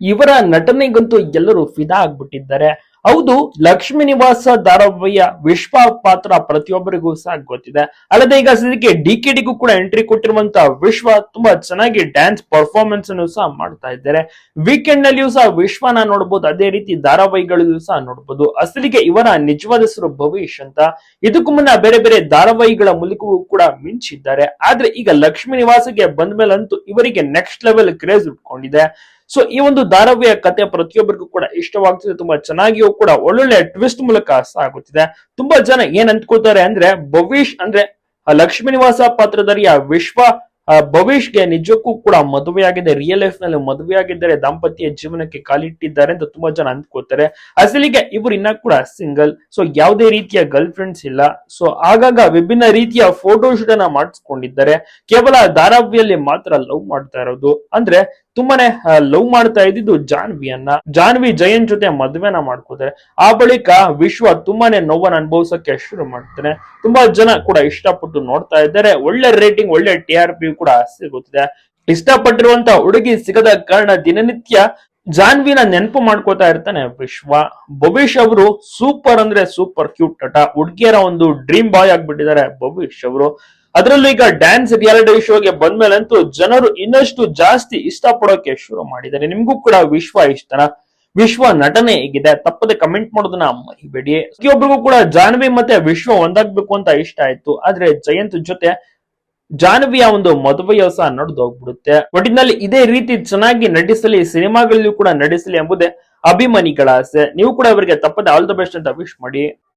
ಇವರ ನಟನೆಗಂತೂ ಎಲ್ಲರೂ ಫಿದಾ ಆಗ್ಬಿಟ್ಟಿದ್ದಾರೆ. ಹೌದು, ಲಕ್ಷ್ಮೀ ನಿವಾಸ ಧಾರಾವಾಹಿಯ ವಿಶ್ವ ಪಾತ್ರ ಪ್ರತಿಯೊಬ್ಬರಿಗೂ ಸಹ ಗೊತ್ತಿದೆ. ಅಲ್ಲದೆ ಈಗ ಸದ್ಯಕ್ಕೆ ಡಿ ಕೆ ಡಿಗೂ ಕೂಡ ಎಂಟ್ರಿ ಕೊಟ್ಟಿರುವಂತಹ ವಿಶ್ವ ತುಂಬಾ ಚೆನ್ನಾಗಿ ಡ್ಯಾನ್ಸ್ ಪರ್ಫಾರ್ಮೆನ್ಸ್ ಅನ್ನು ಸಹ ಮಾಡ್ತಾ ಇದ್ದಾರೆ. ವೀಕೆಂಡ್ ನಲ್ಲಿಯೂ ಸಹ ವಿಶ್ವನ ನೋಡಬಹುದು ಅದೇ ರೀತಿ ಧಾರಾವಾಹಿಗಳಲ್ಲೂ ಸಹ ನೋಡಬಹುದು ಅಸಲಿಗೆ ಇವರ ನಿಜವಾದ ಹೆಸರು ಭವಿಷ್ ಅಂತ. ಇದಕ್ಕೂ ಮುನ್ನ ಬೇರೆ ಬೇರೆ ಧಾರಾವಾಹಿಗಳ ಮೂಲಕವೂ ಕೂಡ ಮಿಂಚಿದ್ದಾರೆ. ಆದ್ರೆ ಈಗ ಲಕ್ಷ್ಮೀ ನಿವಾಸಕ್ಕೆ ಬಂದ ಮೇಲಂತೂ ಇವರಿಗೆ ನೆಕ್ಸ್ಟ್ ಲೆವೆಲ್ ಕ್ರೇಜ್ ಉಟ್ಕೊಂಡಿದೆ ಸೊ ಈ ಒಂದು ಧಾರಾವಾಹಿಯ ಕತೆ ಪ್ರತಿಯೊಬ್ಬರಿಗೂ ಕೂಡ ಇಷ್ಟವಾಗ್ತಿದೆ, ತುಂಬಾ ಚೆನ್ನಾಗಿಯೂ ಕೂಡ ಒಳ್ಳೊಳ್ಳೆ ಟ್ವಿಸ್ಟ್ ಮೂಲಕ ಸಾಗುತ್ತಿದೆ. ತುಂಬಾ ಜನ ಏನ್ ಅಂದ್ಕೊಳ್ತಾರೆ ಅಂದ್ರೆ ಭವಿಷ್ ಅಂದ್ರೆ ಆ ಲಕ್ಷ್ಮೀ ನಿವಾಸ ಪಾತ್ರಧಾರಿಯ ವಿಶ್ವ ಭವಿಷ್ಗೆ ನಿಜಕ್ಕೂ ಕೂಡ ಮದುವೆಯಾಗಿದೆ. ರಿಯಲ್ ಲೈಫ್ನಲ್ಲಿ ಮದುವೆಯಾಗಿದ್ದಾರೆ ದಾಂಪತ್ಯ ಜೀವನಕ್ಕೆ ಕಾಲಿಟ್ಟಿದ್ದಾರೆ ಅಂತ ತುಂಬಾ ಜನ ಅಂದ್ಕೋತಾರೆ ಅಸಲಿಗೆ ಇವರು ಇನ್ನ ಕೂಡ ಸಿಂಗಲ್ ಸೊ ಯಾವುದೇ ರೀತಿಯ ಗರ್ಲ್ ಫ್ರೆಂಡ್ಸ್ ಇಲ್ಲ. ಸೊ ಆಗಾಗ ವಿಭಿನ್ನ ರೀತಿಯ ಫೋಟೋ ಶೂಟ್ ಅನ್ನ ಮಾಡಿಸ್ಕೊಂಡಿದ್ದಾರೆ. ಕೇವಲ ಧಾರಾವಿಯಲ್ಲಿ ಮಾತ್ರ ಲವ್ ಮಾಡ್ತಾ ಇರೋದು. ಅಂದ್ರೆ ತುಂಬಾನೇ ಲವ್ ಮಾಡ್ತಾ ಇದ್ದಿದ್ದು ಜಾನ್ವಿಯನ್ನ ಜಾನ್ವಿ ಜಯನ್ ಜೊತೆ ಮದುವೆನ ಮಾಡ್ಕೋತಾರೆ ಆ ಬಳಿಕ ವಿಶ್ವ ತುಂಬಾನೇ ನೋವನ್ನ ಅನುಭವಿಸಕ್ಕೆ ಶುರು ಮಾಡ್ತಾನೆ. ತುಂಬಾ ಜನ ಕೂಡ ಇಷ್ಟಪಟ್ಟು ನೋಡ್ತಾ ಇದ್ದಾರೆ. ಒಳ್ಳೆ ರೇಟಿಂಗ್ ಒಳ್ಳೆ ಟಿ ಆರ್ ಪಿ ಕೂಡ ಸಿಗುತ್ತಿದೆ ಇಷ್ಟಪಟ್ಟಿರುವಂತ ಹುಡುಗಿ ಸಿಗದ ಕಾರಣ ದಿನನಿತ್ಯ ಜಾನ್ವಿನ ನೆನಪು ಮಾಡ್ಕೋತಾ ಇರ್ತಾನೆ ವಿಶ್ವ. ಭವಿಷ್ ಅವರು ಸೂಪರ್ ಅಂದ್ರೆ ಸೂಪರ್ ಕ್ಯೂಟ್ ನಟ. ಹುಡುಗಿಯರ ಒಂದು ಡ್ರೀಮ್ ಬಾಯ್ ಆಗ್ಬಿಟ್ಟಿದ್ದಾರೆ ಭವಿಷ್ ಅವರು. ಅದರಲ್ಲೂ ಈಗ ಡ್ಯಾನ್ಸ್ ರಿಯಾಲಿಟಿ ಶೋಗೆ ಬಂದ್ಮೇಲಂತೂ ಜನರು ಇನ್ನಷ್ಟು ಜಾಸ್ತಿ ಇಷ್ಟಪಡೋಕೆ ಶುರು ಮಾಡಿದ್ದಾರೆ. ನಿಮ್ಗೂ ಕೂಡ ವಿಶ್ವ ಇಷ್ಟನ? ವಿಶ್ವ ನಟನೆ ಹೇಗಿದೆ. ತಪ್ಪದೆ ಕಮೆಂಟ್ ಮಾಡೋದನ್ನ ಮರಿಬೇಡಿ. ಪ್ರತಿಯೊಬ್ಬರಿಗೂ ಕೂಡ ಜಾನ್ವಿ ಮತ್ತೆ ವಿಶ್ವ ಒಂದಾಗ್ಬೇಕು ಅಂತ ಇಷ್ಟ ಆಯ್ತು. ಆದ್ರೆ ಜಯಂತ್ ಜೊತೆ ಜಾನ್ವಿಯ ಒಂದು ಮದುವೆಯ ಸಹ ನಡೆದು ಹೋಗ್ಬಿಡುತ್ತೆ ಒಟ್ಟಿನಲ್ಲಿ ಇದೇ ರೀತಿ ಚೆನ್ನಾಗಿ ನಟಿಸಲಿ, ಸಿನಿಮಾಗಳಲ್ಲೂ ಕೂಡ ನಟಿಸಲಿ ಎಂಬುದೇ ಅಭಿಮಾನಿಗಳ ಆಸೆ. ನೀವು ಕೂಡ ಅವರಿಗೆ ತಪ್ಪದೆ ಆಲ್ ದ ಬೆಸ್ಟ್ ಅಂತ ವಿಶ್ ಮಾಡಿ.